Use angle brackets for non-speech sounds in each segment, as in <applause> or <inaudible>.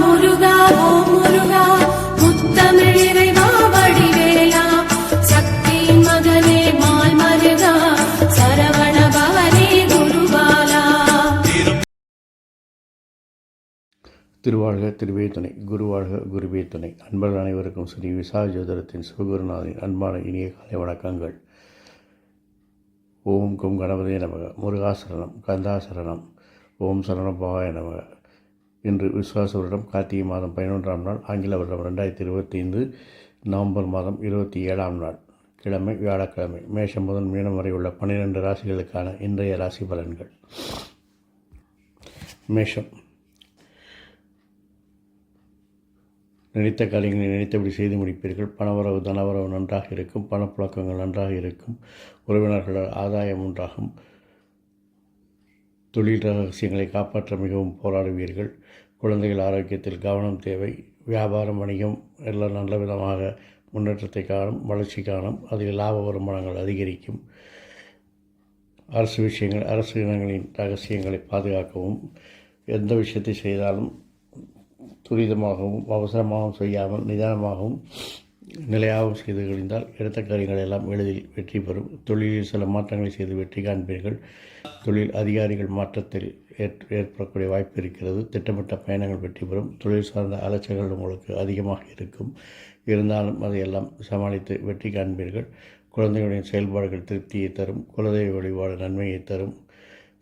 முருகா ஓ முருகா முத்தமிழ் இறைவா வடிவேலா. சக்தியின் மகனே மால் மருகா சரவண பவனே குருபாலா. திருவாழ்க திருவே துணை குருவாழ்க குருவே துணை. அன்பர்கள் அனைவருக்கும் ஸ்ரீ விசா ஜோதரத்தின் சிவகுருநாதரின் அன்பான இனிய காலை வணக்கங்கள். ஓம் கும் கணபதே நமக. முருகாசரணம் கந்தாசரணம். ஓம் சரணபாய நமக. இன்று விஸ்வாச வருடம் கார்த்திகை மாதம் பதினொன்றாம் நாள் ஆங்கில வருடம் ரெண்டாயிரத்தி இருபத்தி ஐந்து நவம்பர் மாதம் இருபத்தி ஏழாம் நாள் கிழமை வியாழக்கிழமை மேஷம் முதல் மீனம் வரை உள்ள பன்னிரெண்டு ராசிகளுக்கான இன்றைய ராசி பலன்கள். மேஷம். நினைத்த காரியங்களை நினைத்தபடி செய்து முடிப்பீர்கள். பணவரவு தனவரவு நன்றாக இருக்கும். பணப்புழக்கங்கள் நன்றாக இருக்கும். உறவினர்களால் ஆதாயம் உண்டாகும். தொழில் ரகசியங்களை காப்பாற்ற மிகவும் போராடுவீர்கள். குழந்தைகள் ஆரோக்கியத்தில் கவனம் தேவை. வியாபாரம் வணிகம் எல்லாம் நல்ல விதமாக முன்னேற்றத்தை காணும் வளர்ச்சி காணும். அதில் லாப வருமானங்கள் அதிகரிக்கும். அரசு விஷயங்கள் அரசு இனங்களின் ரகசியங்களை பாதுகாக்கவும் எந்த விஷயத்தை செய்தாலும் துரிதமாகவும் அவசரமாகவும் செய்யாமல் நிதானமாகவும் நிலையாகவும் செய்து கழிந்தால் எடுத்த காரியங்கள் எல்லாம் எளிதில் வெற்றி பெறும். தொழிலில் சில மாற்றங்களை செய்து வெற்றி காண்பீர்கள். தொழில் அதிகாரிகள் மாற்றத்தில் ஏற் ஏற்படக்கூடிய வாய்ப்பு இருக்கிறது. திட்டமிட்ட பயணங்கள் வெற்றி பெறும். தொழில் சார்ந்த அலைச்சல்கள் உங்களுக்கு அதிகமாக இருக்கும். இருந்தாலும் அதையெல்லாம் சமாளித்து வெற்றி காண்பீர்கள். குழந்தைகளின் செயல்பாடுகள் திருப்தியை தரும். குலதெய்வ வழிபாடு நன்மையை தரும்.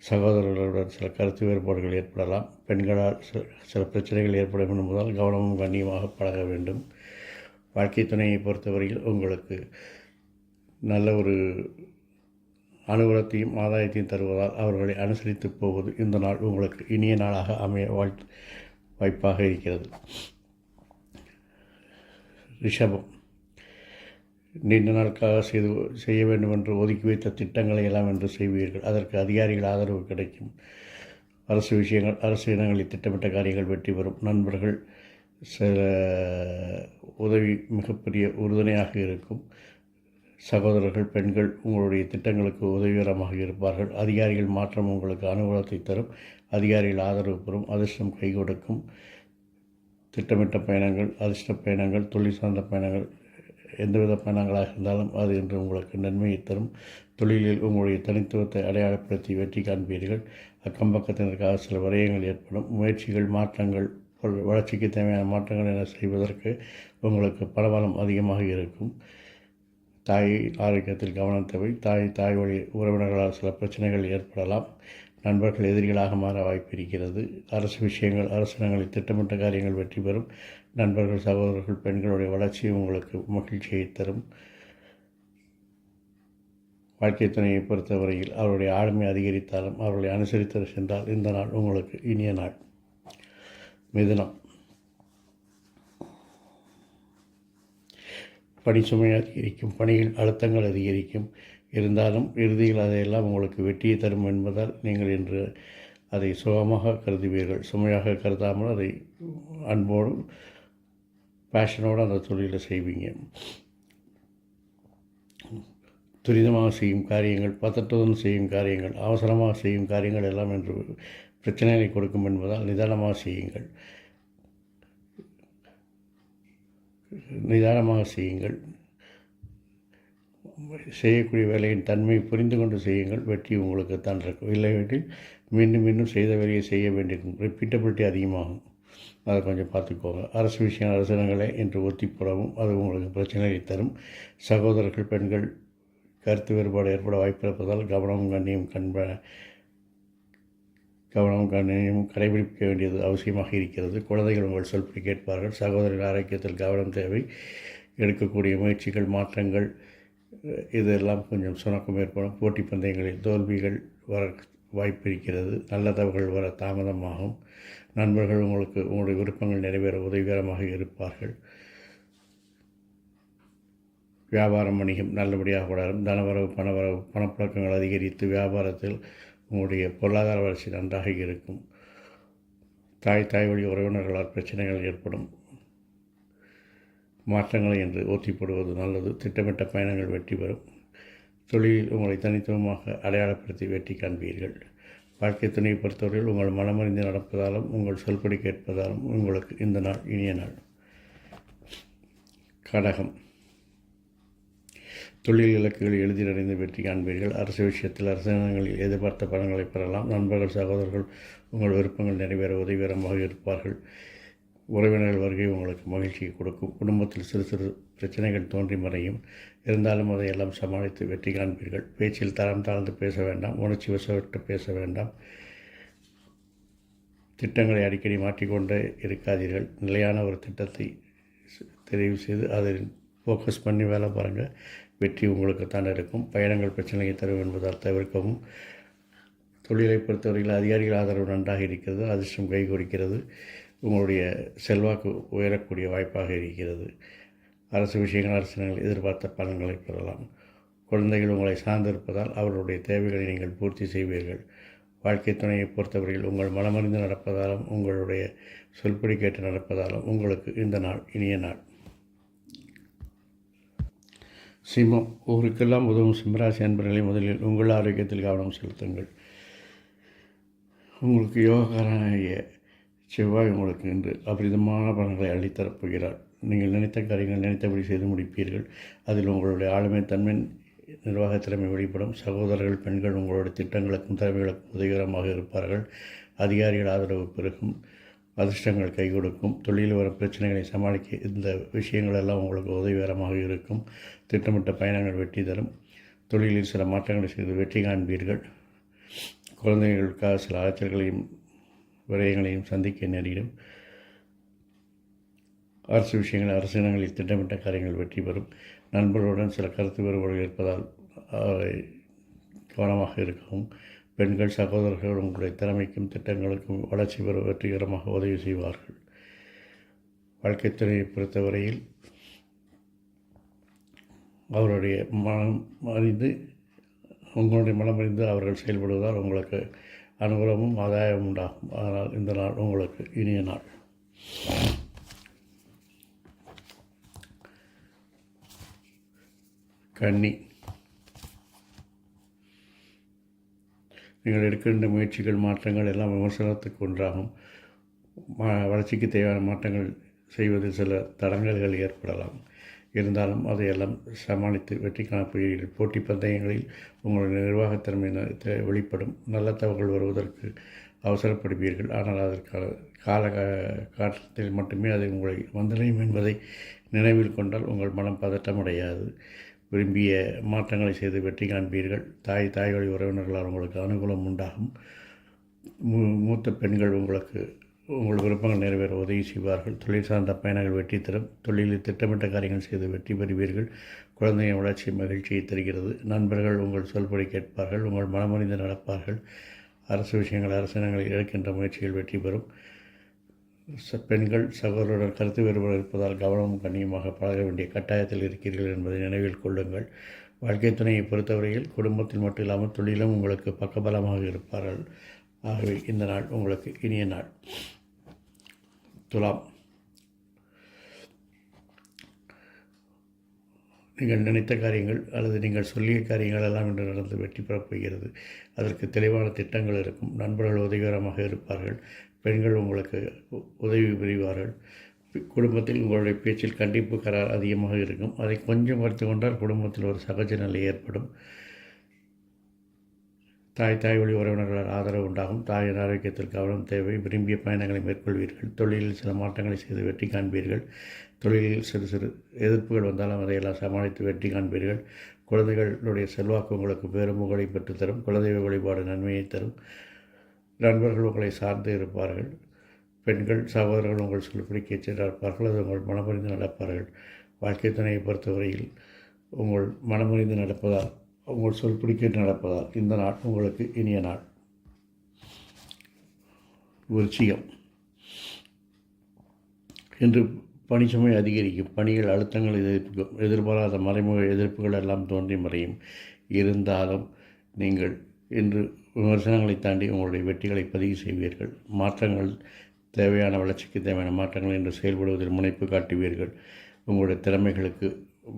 சகோதரர்களுடன் சில கருத்து வேறுபாடுகள் ஏற்படலாம். பெண்களால் சில சில பிரச்சனைகள் ஏற்படும் என்பதால் கவனமும் கண்ணியமாக பழக வேண்டும். வாழ்க்கை துணையை பொறுத்தவரையில் உங்களுக்கு நல்ல ஒரு அனுகூலத்தையும் ஆதாயத்தையும் தருவதால் அவர்களை அனுசரித்து போவது இந்த நாள் உங்களுக்கு இனிய நாளாக அமைய வாழ்த்து வாய்ப்பாக இருக்கிறது. ரிஷபம். நீண்ட நாட்காக செய்து செய்ய வேண்டும் என்று ஒதுக்கி வைத்த திட்டங்களை எல்லாம் என்று செய்வீர்கள். அதற்கு அதிகாரிகள் ஆதரவு கிடைக்கும். அரசு விஷயங்கள் அரசு இனங்களில் திட்டமிட்ட காரியங்கள் வெற்றி பெறும். நண்பர்கள் சில உதவி மிகப்பெரிய உறுதுணையாக இருக்கும். சகோதரர்கள் பெண்கள் உங்களுடைய திட்டங்களுக்கு உதவிகரமாக இருப்பார்கள். அதிகாரிகள் மாற்றம் உங்களுக்கு அனுகூலத்தை தரும். அதிகாரிகள் ஆதரவு பெறும். அதிர்ஷ்டம் கை கொடுக்கும். திட்டமிட்ட பயணங்கள் அதிர்ஷ்ட பயணங்கள் தொழில் சார்ந்த பயணங்கள் எந்தவித பயணங்களாக இருந்தாலும் அது என்று உங்களுக்கு நன்மையை தரும். தொழிலில் உங்களுடைய தனித்துவத்தை அடையாளப்படுத்தி வெற்றி காண்பீர்கள். அக்கம் பக்கத்தினருக்காக சில விரயங்கள் ஏற்படும். முயற்சிகள் மாற்றங்கள் வளர்ச்சிக்கு தேவையான மாற்றங்கள் என செய்வதற்கு உங்களுக்கு பலபலம் அதிகமாக இருக்கும். தாய் ஆரோக்கியத்தில் கவனம் தேவை. தாய் தாய் வழி உறவினர்களால் சில பிரச்சனைகள் ஏற்படலாம். நண்பர்கள் எதிரிகளாக மாற வாய்ப்பு இருக்கிறது. அரசு விஷயங்கள் அரசாங்கங்களில் திட்டமிட்ட காரியங்கள் வெற்றி பெறும். நண்பர்கள் சகோதரர்கள் பெண்களுடைய வளர்ச்சி உங்களுக்கு மகிழ்ச்சியை தரும். வாழ்க்கை துணையை பொறுத்தவரையில் அவருடைய ஆளுமை அதிகரித்தாலும் அவர்களை அனுசரித்து சென்றால் இந்த நாள் உங்களுக்கு இனிய நாள். மிதனம். பணி அதிகரிக்கும் பணியில் அழுத்தங்கள் அதிகரிக்கும். இருந்தாலும் இறுதியில் அதையெல்லாம் உங்களுக்கு வெற்றியை தரும் என்பதால் நீங்கள் இன்று அதை சுகமாக கருதுவீர்கள். சுமையாக கருதாமல் அதை அன்போடு பேஷனோடு அந்த தொழிலை செய்வீங்க. துரிதமாக செய்யும் காரியங்கள் பதட்டத்துடன் செய்யும் காரியங்கள் அவசரமாக செய்யும் காரியங்கள் எல்லாம் என்று பிரச்சனைகளை கொடுக்கும் என்பதால் நிதானமாக செய்யுங்கள். நிதானமாக செய்யுங்கள். செய்யக்கூடிய வேலையின் தன்மையை புரிந்து கொண்டு செய்யுங்கள். வெற்றி உங்களுக்கு தான் இருக்கும். இல்லைவெனில் மீண்டும் மீண்டும் செய்த வேலையை செய்ய வேண்டியிருக்கும். ரிப்பீட்டபிலிட்டி அதிகமாகும். அதை கொஞ்சம் பார்த்துக்கோங்க. அரசு விஷயம் அரசனங்களே என்று ஒத்தி போடவும் அது உங்களுக்கு பிரச்சனையை தரும். சகோதரர்கள் பெண்கள் கருத்து வேறுபாடு ஏற்பட வாய்ப்பு இருப்பதால் கவனமும் கண்ணியும் கண்ப கவனம் கண்ணியமும் கடைபிடிக்க வேண்டியது அவசியமாக இருக்கிறது. குழந்தைகள் உங்கள் சொல்படி கேட்பார்கள். சகோதரர்கள் ஆரோக்கியத்தில் கவனம் தேவை. எடுக்கக்கூடிய முயற்சிகள் மாற்றங்கள் இதெல்லாம் கொஞ்சம் சுணக்கம் ஏற்படும். போட்டி பந்தயங்களில் தோல்விகள் வர வாய்ப்பு இருக்கிறது. நல்ல தகவல்கள் வர தாமதமாகும். நண்பர்கள் உங்களுக்கு உங்களுடைய விருப்பங்கள் நிறைவேற உதவிகரமாக இருப்பார்கள். வியாபாரம் வணிகம் நல்லபடியாக வளரும். தனவரவு பணவரவு பணப்பழக்கங்கள் அதிகரித்து வியாபாரத்தில் உங்களுடைய பொருளாதார வளர்ச்சி நன்றாக இருக்கும். தாய் தாய் வழி உறவினர்களால் பிரச்சனைகள் ஏற்படும். மாற்றங்களை என்று ஒத்தி போடுவது நல்லது. திட்டமிட்ட பயணங்கள் வெற்றி பெறும். தொழிலில் உங்களை தனித்துவமாக அடையாளப்படுத்தி வெற்றி காண்பீர்கள். வாழ்க்கை துணையை பொறுத்தவரையில் உங்கள் மனமறிந்து நடப்பதாலும் உங்கள் சொல்படி கேட்பதாலும் உங்களுக்கு இந்த நாள் இனிய நாள். கடகம். தொழில் இலக்குகள் எளிதிலடைந்து வெற்றி காண்பீர்கள். அரசு விஷயத்தில் அரசாங்கங்களில் எதிர்பார்த்த பலன்களை பெறலாம். நண்பர்கள் சகோதரர்கள் உங்கள் விருப்பங்கள் நிறைவேற உதவிகரமாக இருப்பார்கள். உறவினர்கள் வருகை உங்களுக்கு மகிழ்ச்சியை கொடுக்கும். குடும்பத்தில் சிறு சிறு பிரச்சனைகள் தோன்றி மறையும். இருந்தாலும் அதை எல்லாம் சமாளித்து வெற்றி காண்பீர்கள். பேச்சில் தரம் தாழ்ந்து பேச வேண்டாம். உணர்ச்சி வசப்பட்டு பேச வேண்டாம். திட்டங்களை அடிக்கடி மாற்றிக்கொண்டே இருக்காதீர்கள். நிலையான ஒரு திட்டத்தை தெரிவு செய்து அதில் ஃபோக்கஸ் பண்ணி வேலை பாருங்கள். வெற்றி உங்களுக்கு தான் இருக்கும். பயணங்கள் பிரச்சனையை தரும் என்பதால் தவிர்க்கவும். தொழிலை பொறுத்தவரையில் அதிகாரிகள் ஆதரவு நன்றாக இருக்கிறது. அதிர்ஷ்டம் கை கொடுக்கிறது உங்களுடைய செல்வாக்கு உயரக்கூடிய வாய்ப்பாக இருக்கிறது. அரசு விஷயங்கள் அரசினங்கள் எதிர்பார்த்த பலன்களை பெறலாம். குழந்தைகள் உங்களை சார்ந்திருப்பதால் அவர்களுடைய தேவைகளை நீங்கள் பூர்த்தி செய்வீர்கள். வாழ்க்கை துணையை பொறுத்தவரையில் உங்கள் மனமறிந்து நடப்பதாலும் உங்களுடைய சொல்படி கேட்டு நடப்பதாலும் உங்களுக்கு இந்த நாள் இனிய நாள். சிம்மம். ஊருக்கெல்லாம் உதவும் சிம்மராசி அன்பர்களை முதலில் உங்கள் ஆரோக்கியத்தில் கவனம் செலுத்துங்கள். உங்களுக்கு யோகக்காரனாகிய செவ்வாய் உங்களுக்கு இன்று அபரிதமான பலன்களை அள்ளித்தரப் போகிறார் நீங்கள் நினைத்த காரியங்கள் நினைத்தபடி செய்து முடிப்பீர்கள். அதில் உங்களுடைய ஆளுமை தன்மை நிர்வாக திறமை வெளிப்படும். சகோதரர்கள் பெண்கள் உங்களுடைய திட்டங்களுக்கும் திறமைகளுக்கும் உதவிகரமாக இருப்பார்கள். அதிகாரிகள் ஆதரவு பெருகும். அதிர்ஷ்டங்கள் கை கொடுக்கும் தொழிலில் வரும் பிரச்சனைகளை சமாளிக்க இந்த விஷயங்கள் எல்லாம் உங்களுக்கு உதவிகரமாக இருக்கும். திட்டமிட்ட பயணங்கள் வெற்றி தரும். தொழிலில் சில மாற்றங்களை செய்து வெற்றி காண்பீர்கள். குழந்தைகளுக்காக சில அலைச்சல்களையும் விரயங்களையும் சந்திக்க நேரிடும். அரசு விஷயங்கள் அரசினங்களில் திட்டமிட்ட காரியங்கள் வெற்றி பெறும். நண்பர்களுடன் சில கருத்து வேறுபாடுகள் இருப்பதால் கவனமாக இருக்கவும். பெண்கள் சகோதரர்கள் உங்களுடைய திறமைக்கும் திட்டங்களுக்கும் வளர்ச்சி பெற வெற்றிகரமாக உதவி செய்வார்கள். வாழ்க்கை துறையை பொறுத்தவரையில் அவருடைய மனம் அறிந்து உங்களுடைய மனம் அறிந்து அவர்கள் செயல்படுவதால் உங்களுக்கு அனுகூலமும் ஆதாயமும் உண்டாகும். அதனால் இந்த நாள் உங்களுக்கு இனிய நாள். கன்னி. நீங்கள் எடுக்கின்ற முயற்சிகள் மாற்றங்கள் எல்லாம் விமர்சனத்துக்கு ஒன்றாகும். வளர்ச்சிக்கு தேவையான மாற்றங்கள் செய்வதில் சில தடங்கல்கள் ஏற்படலாம். இருந்தாலும் அதையெல்லாம் சமாளித்து வெற்றி காணப்படுகிறீர்கள் போட்டி பந்தயங்களில் உங்களுடைய நிர்வாகத்திறமை வெளிப்படும். நல்ல தகவல்கள் வருவதற்கு அவசரப்படுவீர்கள். ஆனால் அதற்கான கால காலத்தில் மட்டுமே அது உங்களை வந்தடையும் என்பதை நினைவில் கொண்டால் உங்கள் மனம் பதட்டமடையாது. விரும்பிய மாற்றங்களை செய்து வெற்றி காண்பீர்கள். தாய் தாய் வழி உறவினர்களால் உங்களுக்கு அனுகூலம் உண்டாகும். மூ மூத்த பெண்கள் உங்களுக்கு உங்கள் விருப்பங்கள் நிறைவேற உதவி செய்வார்கள். தொழில் சார்ந்த பயணங்கள் வெற்றி தரும். தொழிலில் திட்டமிட்ட காரியங்கள் செய்து வெற்றி பெறுவீர்கள். குழந்தையின் வளர்ச்சி மகிழ்ச்சியை தருகிறது. நண்பர்கள் உங்கள் சொல்படி கேட்பார்கள். உங்கள் மனமறிந்து நடப்பார்கள். அரசு விஷயங்கள் அரசினங்களில் இழக்கின்ற முயற்சிகள் வெற்றி பெறும். பெண்கள் சகோதரருடன் கருத்து வேறுபாடு இருப்பதால் கவனமும் கண்ணியமாக பழக வேண்டிய கட்டாயத்தில் இருக்கிறீர்கள் என்பதை நினைவில் கொள்ளுங்கள். வாழ்க்கை துணையை பொறுத்தவரையில் குடும்பத்தில் மட்டும் இல்லாமல் தொழிலும் உங்களுக்கு பக்கபலமாக இருப்பார்கள். ஆகவே இந்த நாள் உங்களுக்கு இனிய நாள். துலாம். நீங்கள் நினைத்த காரியங்கள் அல்லது நீங்கள் சொல்லிய காரியங்கள் எல்லாம் இன்று நடந்து வெற்றி பெறப் போகிறது. அதற்கு தெளிவான திட்டங்கள் இருக்கும். நண்பர்கள் உதவிகரமாக இருப்பார்கள். பெண்கள் உங்களுக்கு உதவி புரிவார்கள். குடும்பத்தில் உங்களுடைய பேச்சில் கண்டிப்பு கரார் அதிகமாக இருக்கும். அதை கொஞ்சம் குறைத்து கொண்டால் குடும்பத்தில் ஒரு சகஜ நிலை ஏற்படும். தாய் தாய் வழி உறவினர்களால் ஆதரவு உண்டாகும். தாயின் ஆரோக்கியத்தில் கவனம் தேவை. விரும்பிய பயணங்களை மேற்கொள்வீர்கள். தொழிலில் சில மாற்றங்களை செய்து வெற்றி காண்பீர்கள். தொழிலில் சிறு சிறு எதிர்ப்புகள் வந்தாலும் அதையெல்லாம் சமாளித்து வெற்றி காண்பீர்கள். குழந்தைகளுடைய செல்வாக்கு உங்களுக்கு பேரும் புகழை பெற்றுத்தரும். குலதெய்வ வழிபாடு நன்மையை தரும். நண்பர்கள் உங்களை சார்ந்து இருப்பார்கள். பெண்கள் சகோதரர்கள் உங்கள் சொல்படி கேட்டு அது உங்கள் மனமறிந்து நடப்பார்கள். வாழ்க்கை துணையை பொறுத்தவரையில் உங்கள் மனமறிந்து நடப்பதால் உங்கள் சொல்படி கேட்டு நடப்பதால் இந்த நாள் உங்களுக்கு இனிய நாள். விருச்சிகம். இன்று பணிச்சுமை அதிகரிக்கும். பணிகள் அழுத்தங்கள் எதிர்ப்புக்கும் எதிர்பாராத மறைமுக எதிர்ப்புகள் எல்லாம் தோன்றி மறையும். இருந்தாலும் நீங்கள் இன்று விமர்சனங்களை தாண்டி உங்களுடைய வெற்றிகளை பதிவு செய்வீர்கள். மாற்றங்கள் தேவையான வளர்ச்சிக்கு தேவையான மாற்றங்கள் என்று செயல்படுவதில் முனைப்பு காட்டுவீர்கள். உங்களுடைய திறமைகளுக்கு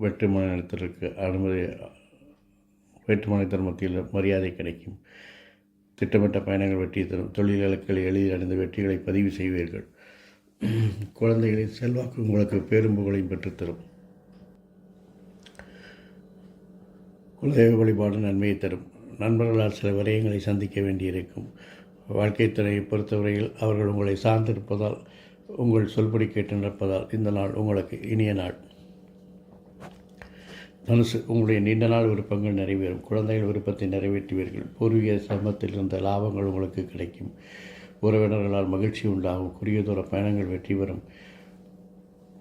வெற்றுமனத்திற்கு அனுமதி வேற்றுமனத்தின் மத்தியில் மரியாதை கிடைக்கும். திட்டமிட்ட பயணங்கள் வெற்றி தரும். தொழில் இலக்குகளை எளிதில் அடைந்த வெற்றிகளை பதிவு செய்வீர்கள். குழந்தைகளின் செல்வாக்கு உங்களுக்கு பேரும்புகளையும் பெற்றுத்தரும். குலதெய்வ வழிபாடு நன்மையை தரும். நண்பர்களால் சில விரயங்களை சந்திக்க வேண்டியிருக்கும். வாழ்க்கை துணையை பொறுத்தவரையில் அவர்கள் உங்களை சார்ந்திருப்பதால் உங்கள் சொல்படி கேட்டு நடப்பதால் இந்த நாள் உங்களுக்கு இனிய நாள். தனுசு உங்களுடைய நீண்ட நாள் விருப்பங்கள் நிறைவேறும். குழந்தைகள் விருப்பத்தை நிறைவேற்றுவீர்கள். பூர்வீக சமத்தில் இருந்த லாபங்கள் உங்களுக்கு கிடைக்கும். உறவினர்களால் மகிழ்ச்சி உண்டாகும். குறுகிய தூர பயணங்கள் வெற்றி பெறும்.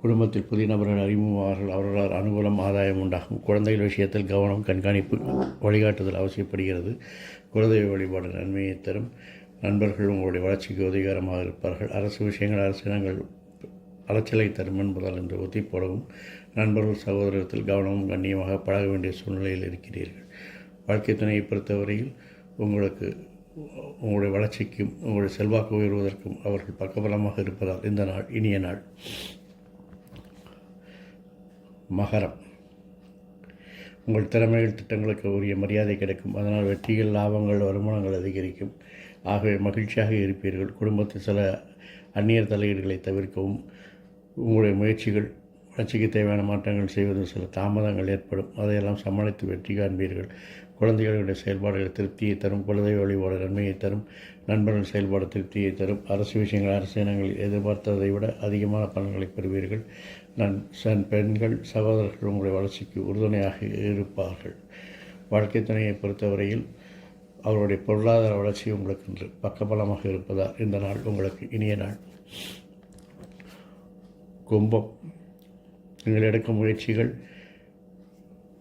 குடும்பத்தில் புதிய நபர்கள் அறிமுகமாவார்கள் அவர்களால் அனுகூலம் ஆதாயம் உண்டாகும். குழந்தைகள் விஷயத்தில் கவனம் கண்காணிப்பு வழிகாட்டுதல் அவசியப்படுகிறது. குலதெய்வ வழிபாடு நன்மையை தரும். நண்பர்கள் உங்களுடைய வளர்ச்சிக்கு உதவிகரமாக இருப்பார்கள். அரசு விஷயங்கள் அரசினங்கள் அலைச்சலை தரும் என்பதால் என்று ஒத்தி போடவும் நண்பர்கள் சகோதரத்தில் கவனமும் கண்ணியமாக பழக வேண்டிய சூழ்நிலையில் இருக்கிறீர்கள். வாழ்க்கை துணையை பொறுத்தவரையில் உங்களுக்கு உங்களுடைய வளர்ச்சிக்கும் உங்களுடைய செல்வாக்கு உயர்வதற்கும் அவர்கள் பக்கபலமாக இருப்பதால் இந்த நாள் இனிய நாள். மகரம். உங்கள் திறமைகள் திட்டங்களுக்கு உரிய மரியாதை கிடைக்கும். அதனால் வெற்றிகள் லாபங்கள் வருமானங்கள் அதிகரிக்கும். ஆகவே மகிழ்ச்சியாக இருப்பீர்கள். குடும்பத்தில் சில அந்நியர் தலையீடுகளை தவிர்க்கவும். உங்களுடைய முயற்சிகள் வளர்ச்சிக்கு தேவையான மாற்றங்கள் செய்வதில் சில தாமதங்கள் ஏற்படும். அதையெல்லாம் சமாளித்து வெற்றி காண்பீர்கள். குழந்தைகளுடைய செயல்பாடுகள் திருப்தியை தரும். குழந்தை வழிபாடு நன்மையை தரும். நண்பர்கள் செயல்பாடு திருப்தியை தரும். அரசு விஷயங்கள் அரசினங்கள் எதிர்பார்த்ததை விட அதிகமான பலன்களை பெறுவீர்கள். நன் சன் பெண்கள் சகோதரர்கள் உங்களுடைய வளர்ச்சிக்கு உறுதுணையாக இருப்பார்கள். வாழ்க்கை துணையை பொறுத்தவரையில் அவருடைய பொருளாதார வளர்ச்சி உங்களுக்கு இன்று பக்கபலமாக இருப்பதால் இந்த நாள் உங்களுக்கு இனிய நாள். கும்பம். நீங்கள் எடுக்கும் முயற்சிகள்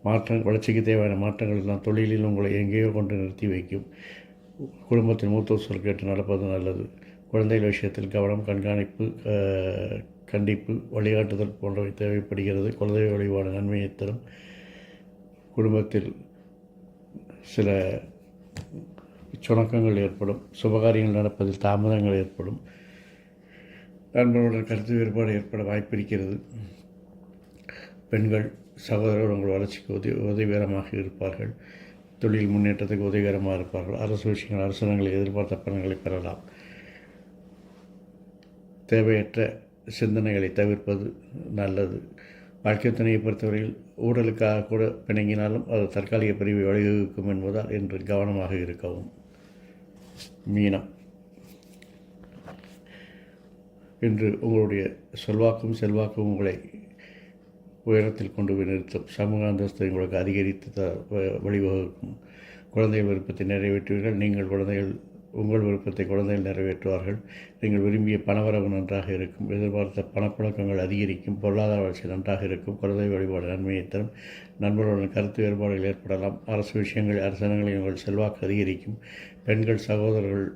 மாற்றம் வளர்ச்சிக்கு தேவையான மாற்றங்கள் எல்லாம் தொழிலில் உங்களை எங்கேயோ கொண்டு நிறுத்தி வைக்கும். குடும்பத்தின் மூத்த சொல் கேட்டு நடப்பது நல்லது. குழந்தைகள் விஷயத்தில் கவனம் கண்காணிப்பு கண்டிப்பு வழிகாட்டுதல் போன்றவை தேவைப்படுகிறது. குலதெய்வ வழிபாடு நன்மையை தரும். குடும்பத்தில் சில சுணக்கங்கள் ஏற்படும். சுபகாரியங்கள் நடப்பதில் தாமதங்கள் ஏற்படும். நண்பர்களுடன் கருத்து வேறுபாடு ஏற்பட வாய்ப்பிருக்கிறது. பெண்கள் சகோதரர் உங்கள் வளர்ச்சிக்கு உதவி உதவிகரமாக இருப்பார்கள். தொழில் முன்னேற்றத்துக்கு உதவிகரமாக இருப்பார்கள். அரசு விஷயங்கள் அரசாங்கங்களை எதிர்பார்த்த பலன்களை பெறலாம். தேவையற்ற சிந்தனைகளை தவிர்ப்பது நல்லது. வாழ்க்கை துணையை பொறுத்தவரையில் ஊழலுக்காக கூட பிணங்கினாலும் அது தற்காலிக பிரிவை வழிவகுக்கும் என்பதால் என்று கவனமாக இருக்கவும். மீனம். இன்று உங்களுடைய செல்வாக்கும் செல்வாக்கும் உங்களை உயரத்தில் கொண்டு போய் நிறுத்தும். சமூக அந்தஸ்தை உங்களுக்கு அதிகரித்து த வ- வழிவகுக்கும். குழந்தைகள் விருப்பத்தை நிறைவேற்றுவீர்கள். நீங்கள் குழந்தைகள் உங்கள் விருப்பத்தை குழந்தைகள் நிறைவேற்றுவார்கள். நீங்கள் விரும்பிய பணவரவு நன்றாக இருக்கும். எதிர்பார்த்த பணப்புழக்கங்கள் அதிகரிக்கும். பொருளாதார வளர்ச்சி நன்றாக இருக்கும். குழந்தை வழிபாடு நன்மையை தரும். நண்பர்களுடன் கருத்து வேறுபாடுகள் ஏற்படலாம். அரசு விஷயங்கள் அரசாங்கங்களில் உங்கள் செல்வாக்கு அதிகரிக்கும். பெண்கள் சகோதரர்கள்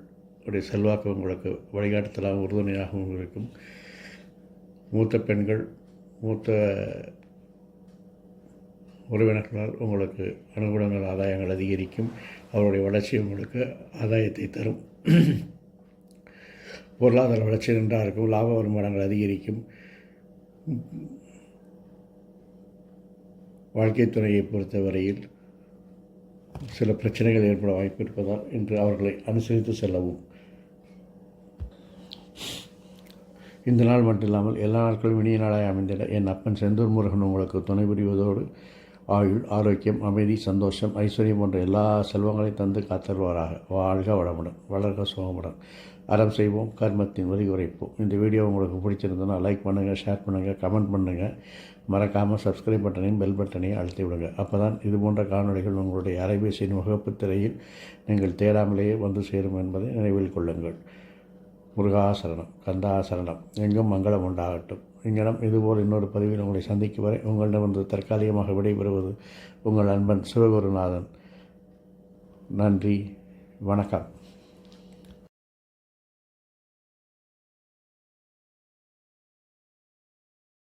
உடைய செல்வாக்கு உங்களுக்கு வழிகாட்டுதலாகவும் உறுதுணையாகவும் இருக்கும். மூத்த பெண்கள் மூத்த உறவினர்களால் உங்களுக்கு அனுகூலங்கள் ஆதாயங்கள் அதிகரிக்கும். அவருடைய வளர்ச்சி உங்களுக்கு ஆதாயத்தை தரும். <clears throat> பொருளாதார வளர்ச்சி நன்றாக இருக்கும் லாப வருமானங்கள் அதிகரிக்கும். வாழ்க்கை துறையை பொறுத்தவரையில் சில பிரச்சனைகள் ஏற்பட வாய்ப்பு இருப்பதால் இன்று அவர்களை அனுசரித்து செல்லவும். இந்த நாள் மட்டும் இல்லாமல் எல்லா நாட்களும் இனிய நாளாக அமைந்திட என் அப்பன் செந்தூர் முருகன் உங்களுக்கு துணை புரிவதோடு ஆயுள் ஆரோக்கியம் அமைதி சந்தோஷம் ஐஸ்வர்யம் போன்ற எல்லா செல்வங்களையும் தந்து காத்தருவாராக. வாழ்க வளமுடன் வளர்க சுகமுடன். அறம் செய்வோம் கர்மத்தின் வரி குறைப்போம். இந்த வீடியோ உங்களுக்கு பிடிச்சிருந்ததுன்னா லைக் பண்ணுங்கள் ஷேர் பண்ணுங்கள் கமெண்ட் பண்ணுங்கள் மறக்காமல் சப்ஸ்கிரைப் பட்டனையும் பெல் பட்டனையும் அழுத்தி விடுங்க. அப்போ தான் இது போன்ற காணொளிகள் உங்களுடைய அரைபேசியின் முகப்பு திரையில் நீங்கள் தேடாமலேயே வந்து சேரும் என்பதை நினைவில் கொள்ளுங்கள். முருகாசரணம் கந்தாசரணம் எங்கும் மங்களம் உண்டாகட்டும். இங்கனம் இதுபோல் இன்னொரு பதிவில் உங்களை சந்திக்கும் வரை உங்களிடமிருந்து தற்காலிகமாக விடைபெறுவது உங்கள் அன்பன் சிவகுருநாதன். நன்றி. வணக்கம்.